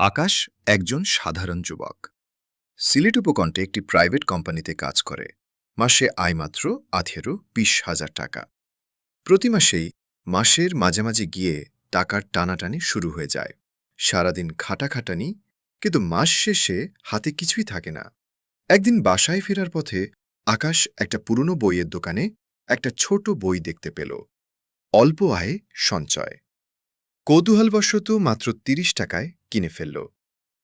আকাশ একজন সাধারণ যুবক। সিলেট উপকণ্ঠে একটি প্রাইভেট কোম্পানিতে কাজ করে। মাসে আয় মাত্র আঠেরো, বিশ হাজার টাকা। প্রতি মাসেই মাসের মাঝামাঝি গিয়ে টাকার টানাটানি শুরু হয়ে যায়। সারাদিন খাটাখাটানি, কিন্তু মাস শেষে হাতে কিছুই থাকে না। একদিন বাসায় ফেরার পথে আকাশ একটা পুরনো বইয়ের দোকানে একটা ছোট বই দেখতে পেল। অল্প আয়ে সঞ্চয়। কৌতূহলবশত মাত্র তিরিশ টাকায় কিনে ফেলল।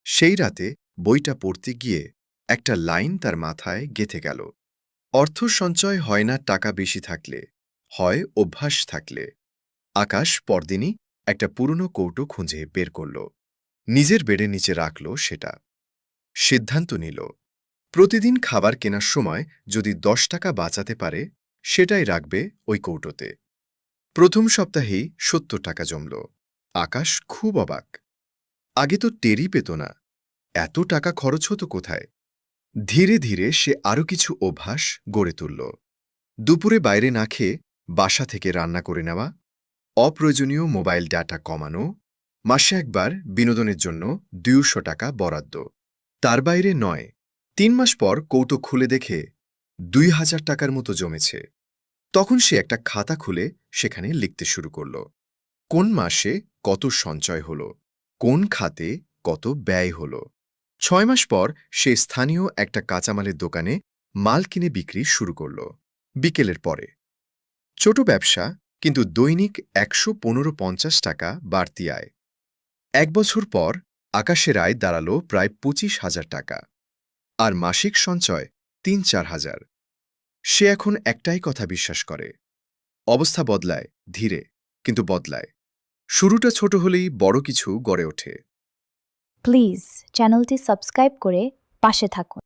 সেই রাতে বইটা পড়তে গিয়ে একটা লাইন তার মাথায় গেথে গেল। অর্থ সঞ্চয় হয় না টাকা বেশি থাকলে, হয় অভ্যাস থাকলে। আকাশ পরদিনই একটা পুরনো কৌটো খুঁজে বের করল। নিজের বেড়ে নিচে রাখল সেটা। সিদ্ধান্ত নিল, প্রতিদিন খাবার কেনার সময় যদি দশ টাকা বাঁচাতে পারে, সেটাই রাখবে ওই কৌটোতে। প্রথম সপ্তাহেই সত্তর টাকা জমল। আকাশ খুব অবাক। আগে তো টেরই পেত না। এত টাকা খরচ হতো কোথায়? ধীরে ধীরে সে আরও কিছু অভ্যাস গড়ে তুলল। দুপুরে বাইরে না খেয়ে বাসা থেকে রান্না করে নেওয়া, অপ্রয়োজনীয় মোবাইল ডাটা কমানো, মাসে একবার বিনোদনের জন্য দুইশো টাকা বরাদ্দ। তার বাইরে নয়, তিন মাস পর কৌটো খুলে দেখে দুই হাজার টাকার মতো জমেছে। তখন সে একটা খাতা খুলে সেখানে লিখতে শুরু করল। কোন মাসে কত সঞ্চয় হল? কোন খাতে কত ব্যয় হল? ছয় মাস পর সে স্থানীয় একটা কাঁচামালের দোকানে মাল কিনে বিক্রি শুরু করল, বিকেলের পরে। ছোট ব্যবসা, কিন্তু দৈনিক একশো পনেরো পঞ্চাশ টাকা বাড়তি আয়। এক বছর পর আকাশের আয় দাঁড়াল প্রায় পঁচিশ হাজার টাকা। আর মাসিক সঞ্চয় তিন চার হাজার। সে এখন একটাই কথা বিশ্বাস করে। অবস্থা বদলায়, ধীরে, কিন্তু বদলায়। শুরুটা ছোট হলেই বড় কিছু গড়ে ওঠে। প্লিজ চ্যানেলটি সাবস্ক্রাইব করে পাশে থাকুন।